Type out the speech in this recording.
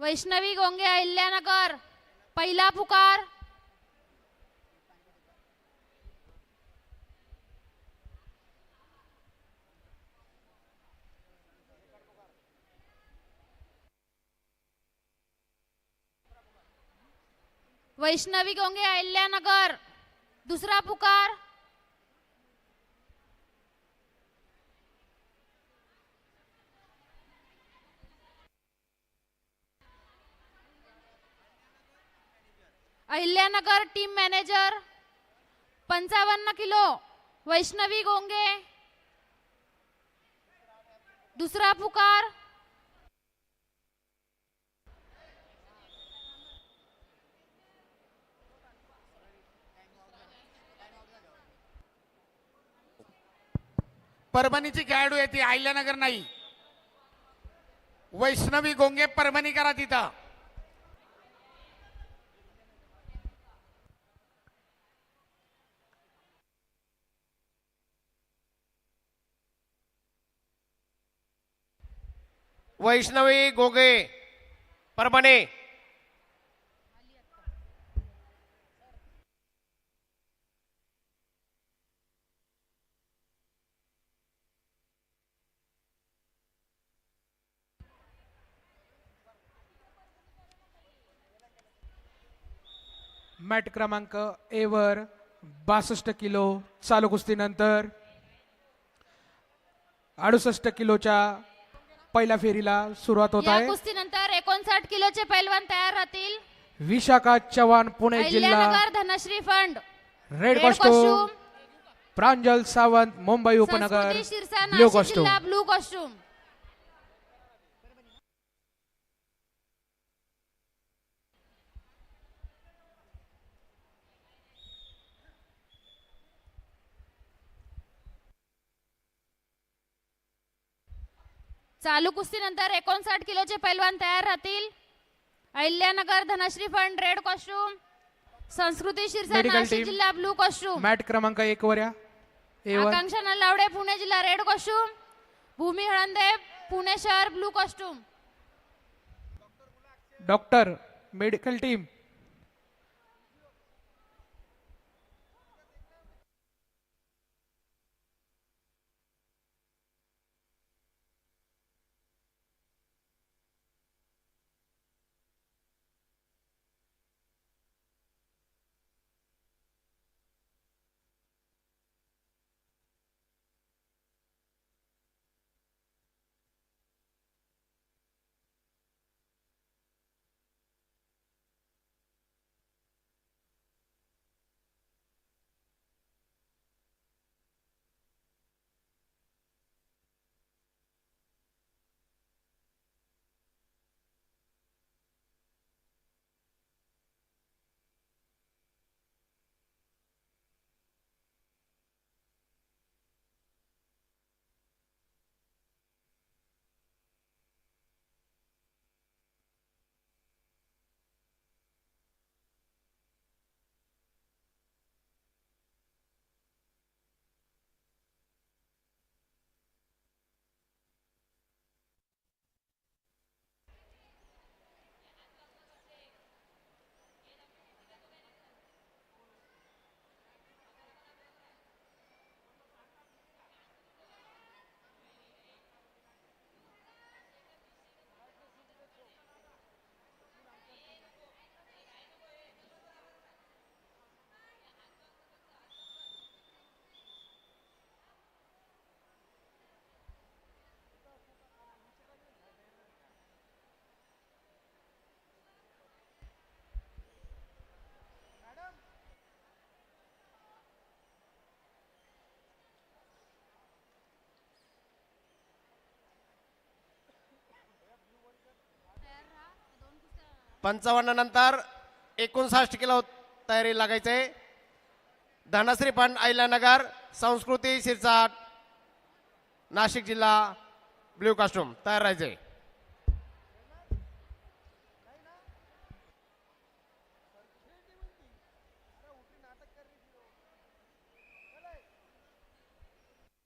वैष्णवी गोंगे अहिल्यानगर पहिला पुकार. वैष्णवी गोंगे अहिल्यानगर दुसरा पुकार. अहिल्यानगर टीम मॅनेजर पंचावन्न किलो वैष्णवी गोंगे दुसरा पुकार परभणीची खेळाडू आहे ती अहिल्यानगर नाही. वैष्णवी गोंगे परभणी करा तिथं. वैष्णवी गोगे परभणी. मॅट क्रमांक एवर बासष्ट किलो चालू कुस्तीनंतर अडुसष्ट किलोच्या पहिल्या फेरीला सुरुवात होत या आहे. कुस्तीनंतर एकोणसाठ किलोचे पैलवान तयार राहतील. विशाखा चव्हाण पुणे जिल्हा. Ahilyanagar Dhanashree Fund. Red red costume. Costume. Pranjal Sawant Mumbai उपनगर. Sanskruti Shirsa blue Nashik costume. जिल्हा ब्लू कॉस्ट्यूम. चालू कुस्तीनंतर एकोणसाठ किलोचे पैलवान तयार राहतील. Ahilyanagar Dhanashree Fund red costume Sanskruti Shirsa Nashik. जिल्हा ब्लू कॉस्ट्यूम मॅट क्रमांक एक वर या. आकांक्षा नलावडे पुणे जिल्हा रेड कॉस्ट्यूम भूमी हळंदे पुणे शहर blue costume doctor medical team पंचावन्न नंतर एकोणसाठ किलो तयारी लागायचे. धनश्री फंड अहिल्यानगर संस्कृती शिरसाट नाशिक जिल्हा ब्ल्यू कॉस्ट्यूम तयार राहायचे.